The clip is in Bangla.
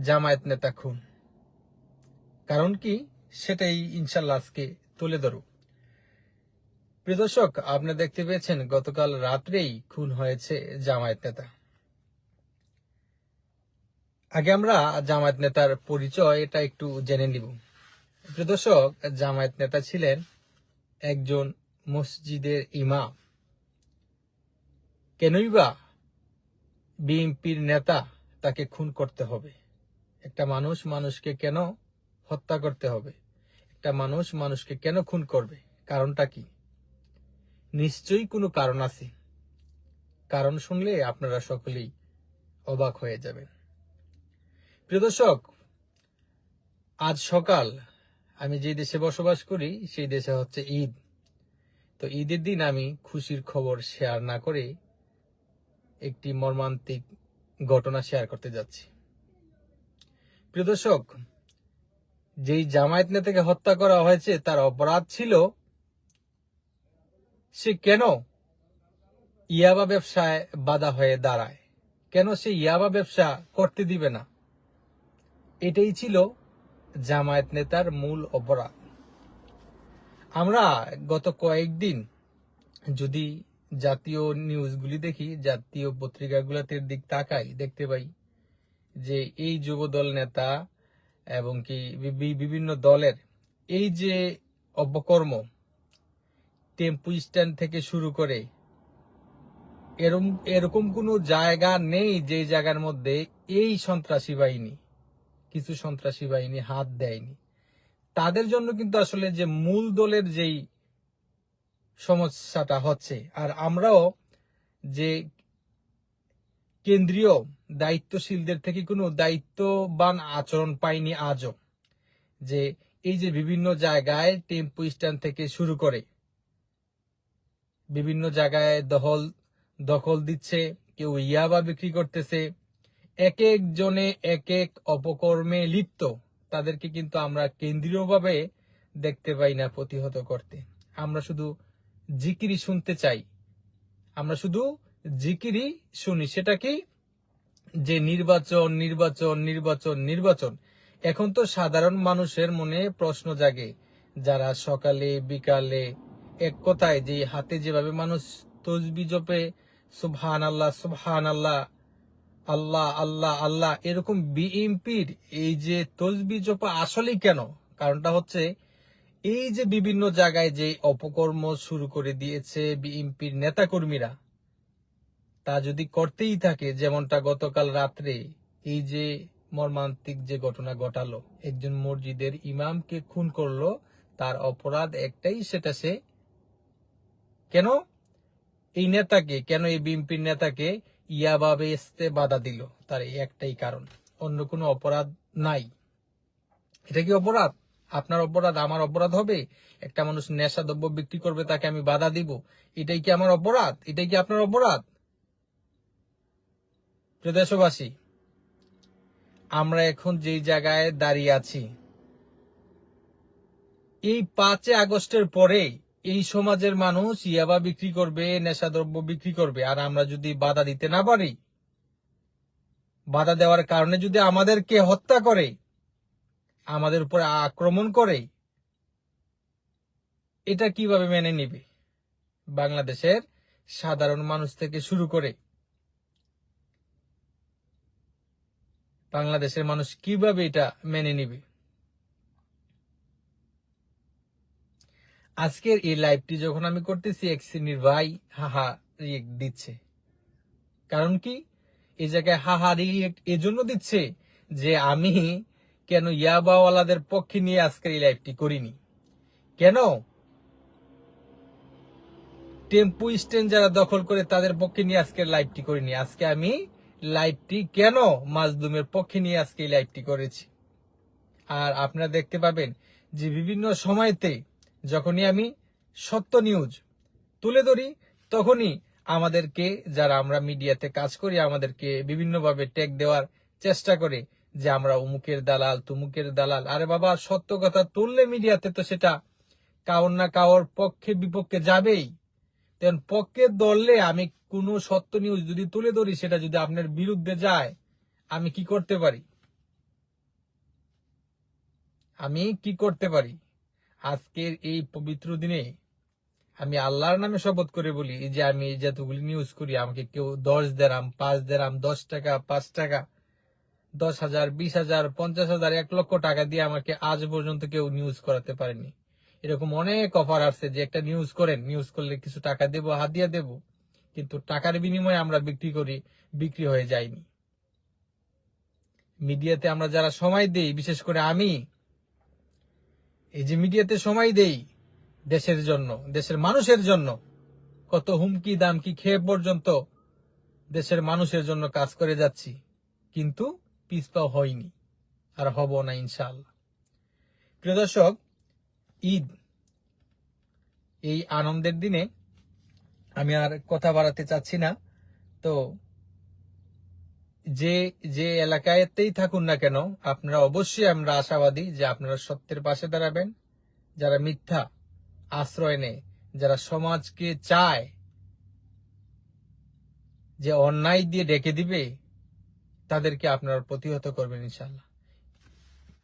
জামায়াত নেতা খুন। কারণ কি? সেটাই ইনশাল্লাহ আজকে তুলে ধরো প্রিয় দর্শক, আপনি দেখতে পেয়েছেন গতকাল রাত্রেই খুন হয়েছে জামায়াত নেতা। আগে আমরা জামায়াত নেতার পরিচয় এটা একটু জেনে নিব। প্রিয় দর্শক, জামায়াত নেতা ছিলেন একজন মসজিদের ইমাম। কেনই বা বিএনপির নেতা তাকে খুন করতে হবে? একটা মানুষ মানুষকে কেন হত্যা করতে হবে? একটা মানুষ মানুষকে কেন খুন করবে? কারণটা কি? নিশ্চয়ই কোনো কারণ আছে। কারণ শুনলে আপনারা সকলেই অবাক হয়ে যাবেন। প্রিয় দর্শক, আজ সকাল আমি যে দেশে বসবাস করি, সেই দেশে হচ্ছে ঈদ। তো ঈদের দিন আমি খুশির খবর শেয়ার না করে একটি মর্মান্তিক ঘটনা শেয়ার করতে যাচ্ছি। প্রিয় দর্শক, যেই জামায়াত নেতাকে হত্যা করা হয়েছে, তার অপরাধ ছিল সে কেন ইয়াবা ব্যবসায় বাধা হয়ে দাঁড়ায়? কেন সে ইয়াবা ব্যবসা করতে দিবে না? এটাই ছিল জামায়াত নেতার মূল অপরাধ। আমরা গত কয়েকদিন যদি জাতীয় নিউজগুলি দেখি, জাতীয় পত্রিকাগুলোতে দিক তাকাই, দেখতে পাই যে এই যুবদল নেতা এবং কি বিভিন্ন দলের এই যে অপকর্ম টেম্পু স্ট্যান্ড থেকে শুরু করে এরম এরকম কোনো জায়গা নেই যে জায়গার মধ্যে এই সন্ত্রাসী বাহিনী, কিছু সন্ত্রাসী বাহিনী হাত দেয়নি। তাদের জন্য কিন্তু আসলে যে মূল দলের যেই সমস্যাটা হচ্ছে, আর আমরাও যে কেন্দ্রীয় দায়িত্বশীলদের থেকে কোনো দায়িত্ববান আচরণ পাইনি আজও। যে এই যে বিভিন্ন জায়গায় টেম্পু স্ট্যান্ড থেকে শুরু করে বিভিন্ন জায়গায় দখল দখল দিচ্ছে, কেউ ইয়াবা বিক্রি করতেছে, এক এক জনে এক এক অপকর্মে লিপ্ত, তাদেরকে কিন্তু আমরা কেন্দ্রীয়ভাবে দেখতে পাই না প্রতিহত করতে। আমরা শুধু জিকিরি শুনতে চাই। আমরা শুধু জিকিরি শুনি সেটা কি যে নির্বাচন নির্বাচন নির্বাচন নির্বাচন। এখন তো সাধারণ মানুষের মনে প্রশ্ন জাগে, যারা সকালে, বিকালে এক কথায় যে হাতে যেভাবে মানুষ তসবি জপে সুবহান আল্লাহ সুবহান আল্লাহ আল্লাহ আল্লাহ আল্লাহ এরকম বিএমপির এই যে তসবি জপা আসলেই কেন? কারণটা হচ্ছে এই যে বিভিন্ন জায়গায় যে অপকর্ম শুরু করে দিয়েছে বিএনপির নেতাকর্মীরা তা যদি করতেই থাকে, যেমনটা গতকাল রাত্রে, এই যে মর্মান্তিক যে ঘটনা ঘটালো, একজন মসজিদের ইমামকে খুন করল, তার অপরাধ একটাই, সেটা সে কেন? এই নেতাকে, কেন এই বিএনপির নেতাকে ইয়াবা বেচতে বাধা দিল? তার এই একটাই কারণ। অন্য কোনো অপরাধ নাই। এটা কি অপরাধ? আপনার অপরাধ, আমার অপরাধ হবে? একটা মানুষ নেশা দ্রব্য বিক্রি করবে, তাকে আমি বাধা দিব? এটাই কি আমার অপরাধ? এটাই কি আপনার অপরাধ? প্রিয় দেশবাসী, আমরা এখন যেই জায়গায় দাঁড়িয়ে আছি, এই পাঁচে আগস্টের পরে এই সমাজের মানুষ ইয়াবা বিক্রি করবে, নেশাদ্রব্য বিক্রি করবে। আর আমরা যদি বাধা দিতে না পারি, বাধা দেওয়ার কারণে যদি আমাদেরকে হত্যা করে, আমাদের উপরে আক্রমণ করে, এটা কীভাবে মেনে নিবে? বাংলাদেশের সাধারণ মানুষ থেকে শুরু করে বাংলাদেশের মানুষ কীভাবে এটা মেনে নিবে? আজকের এই লাইভটি যখন আমি করতেছি, এক শ্রেণির ভাই হাহা রিয়েক্ট দিচ্ছে। কারণ কি? এই জায়গায় হাহা রিয়েক্ট এজন্য দিচ্ছে যে আমি কেন ইয়াবাওয়ালাদের পক্ষে নিয়ে আজকের এই লাইভটি করিনি। কেন? টেম্পু স্ট্যান্ড যারা দখল করে তাদের পক্ষে নিয়ে আজকের লাইভটি করিনি। আজকে আমি লাইভটি কেন মাজলুমের পক্ষে নিয়ে আজকে লাইভটি করেছি? আর আপনারা দেখতে পাবেন যে বিভিন্ন সময়তে যখনই আমি সত্য নিউজ তুলে ধরি, তখনই আমাদেরকে যারা আমরা মিডিয়াতে কাজ করি, আমাদেরকে বিভিন্নভাবে ট্যাগ দেওয়ার চেষ্টা করে যে আমরা উমুকের দালাল, তুমুকের দালাল। আরে বাবা, সত্য কথা তুললে মিডিয়াতে তো সেটা কাউর না কাউর পক্ষে বিপক্ষে যাবেই। তেমন পক্ষে দললে আমি কোনো সত্য নিউজ যদি তুলে ধরি, সেটা যদি আপনার বিরুদ্ধে যায়, আমি কি করতে পারি? আমি কি করতে পারি? আজকের এই পবিত্র দিনে আমি আল্লাহর নামে শপথ করে বলি যে আমি এই যতগুলি নিউজ করি, আমাকে কেউ দশ দেরাম, পাঁচ দেরাম, দশ টাকা, পাঁচ টাকা, দশ হাজার, বিশ হাজার, পঞ্চাশ হাজার, এক লক্ষ টাকা দিয়ে আমাকে আজ পর্যন্ত কেউ নিউজ করাতে পারেনি। এরকম অনেক অফার আসছে যে একটা নিউজ করেন নিউজ করলে কিছু টাকা দেবো হাদিয়া দেব, কিন্তু টাকার বিনিময়ে আমরা বিক্রি করি, বিক্রি হয়ে যায়নি। মিডিয়াতে আমরা যারা সময় দেই, বিশেষ করে আমি, এই যে মিডিয়াতে সময় দেই দেশের জন্য, দেশের মানুষের জন্য, কত হুমকি দাম কি খেয়ে পর্যন্ত দেশের মানুষের জন্য কাজ করে যাচ্ছি, কিন্তু পিছপা হয়নি, আর হব না ইনশাআল্লাহ। প্রিয় দর্শক ঈদ। এই আনন্দের দিনে আমি আর কথা বাড়াতে চাচ্ছি না। তো যে যে এলাকায়তেই থাকুন না কেন, আপনারা অবশ্যই আমরা আশাবাদী যে আপনারা সত্যের পাশে দাঁড়াবেন। যারা মিথ্যা আশ্রয় নেয়, যারা সমাজকে চায় যে অন্যায় দিয়ে ডেকে দিবে, তাদেরকে আপনারা প্রতিহত করবেন ইনশাল্লাহ